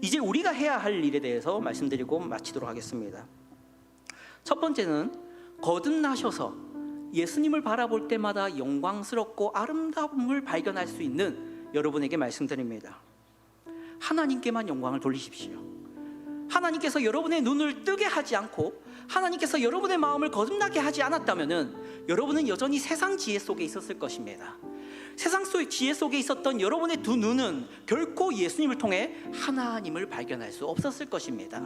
이제 우리가 해야 할 일에 대해서 말씀드리고 마치도록 하겠습니다. 첫 번째는 거듭나셔서 예수님을 바라볼 때마다 영광스럽고 아름다움을 발견할 수 있는 여러분에게 말씀드립니다. 하나님께만 영광을 돌리십시오. 하나님께서 여러분의 눈을 뜨게 하지 않고 하나님께서 여러분의 마음을 거듭나게 하지 않았다면은 여러분은 여전히 세상 지혜 속에 있었을 것입니다. 세상 속 지혜 속에 있었던 여러분의 두 눈은 결코 예수님을 통해 하나님을 발견할 수 없었을 것입니다.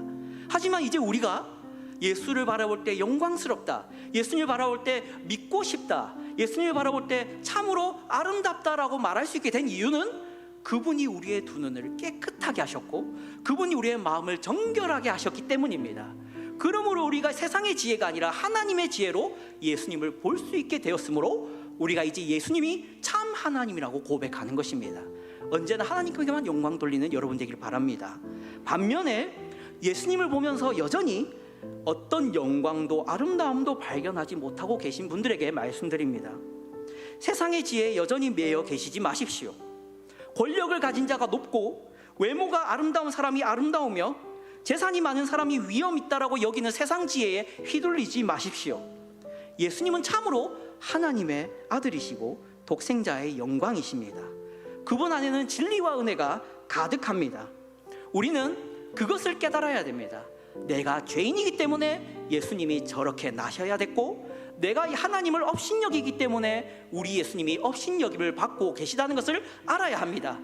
하지만 이제 우리가 예수를 바라볼 때 영광스럽다. 예수님을 바라볼 때 믿고 싶다. 예수님을 바라볼 때 참으로 아름답다라고 말할 수 있게 된 이유는 그분이 우리의 두 눈을 깨끗하게 하셨고 그분이 우리의 마음을 정결하게 하셨기 때문입니다. 그러므로 우리가 세상의 지혜가 아니라 하나님의 지혜로 예수님을 볼 수 있게 되었으므로 우리가 이제 예수님이 참 하나님이라고 고백하는 것입니다. 언제나 하나님께만 영광 돌리는 여러분 되기를 바랍니다. 반면에 예수님을 보면서 여전히 어떤 영광도 아름다움도 발견하지 못하고 계신 분들에게 말씀드립니다. 세상의 지혜에 여전히 매여 계시지 마십시오. 권력을 가진 자가 높고 외모가 아름다운 사람이 아름다우며 재산이 많은 사람이 위험 있다라고 여기는 세상 지혜에 휘둘리지 마십시오. 예수님은 참으로 하나님의 아들이시고 독생자의 영광이십니다. 그분 안에는 진리와 은혜가 가득합니다. 우리는 그것을 깨달아야 됩니다. 내가 죄인이기 때문에 예수님이 저렇게 나셔야 됐고 내가 하나님을 업신여기기 때문에 우리 예수님이 업신여김을 받고 계시다는 것을 알아야 합니다.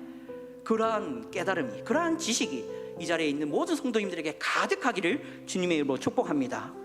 그러한 깨달음이 그러한 지식이 이 자리에 있는 모든 성도님들에게 가득하기를 주님의 이름으로 축복합니다.